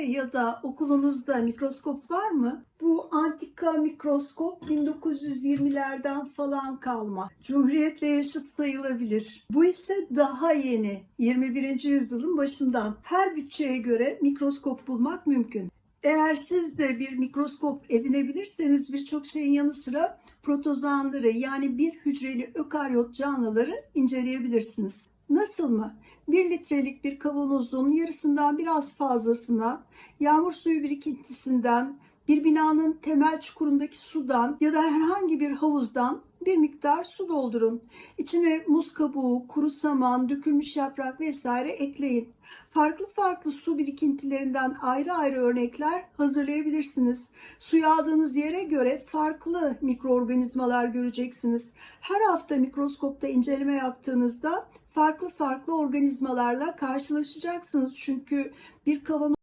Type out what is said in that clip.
ya da okulunuzda mikroskop var mı? Bu antika mikroskop 1920'lerden falan kalma. Cumhuriyetle yaşıt sayılabilir. Bu ise daha yeni. 21. yüzyılın başından. Her bütçeye göre mikroskop bulmak mümkün. Eğer siz de bir mikroskop edinebilirseniz birçok şeyin yanı sıra protozoanları yani bir hücreli ökaryot canlıları inceleyebilirsiniz. Nasıl mı? 1 litrelik bir kavanozun yarısından biraz fazlasına yağmur suyu birikintisinden, bir binanın temel çukurundaki sudan ya da herhangi bir havuzdan bir miktar su doldurun. İçine muz kabuğu, kuru saman, dökülmüş yaprak vesaire ekleyin. Farklı farklı su birikintilerinden ayrı ayrı örnekler hazırlayabilirsiniz. Suyu aldığınız yere göre farklı mikroorganizmalar göreceksiniz. Her hafta mikroskopta inceleme yaptığınızda farklı farklı organizmalarla karşılaşacaksınız. Çünkü bir kavanoz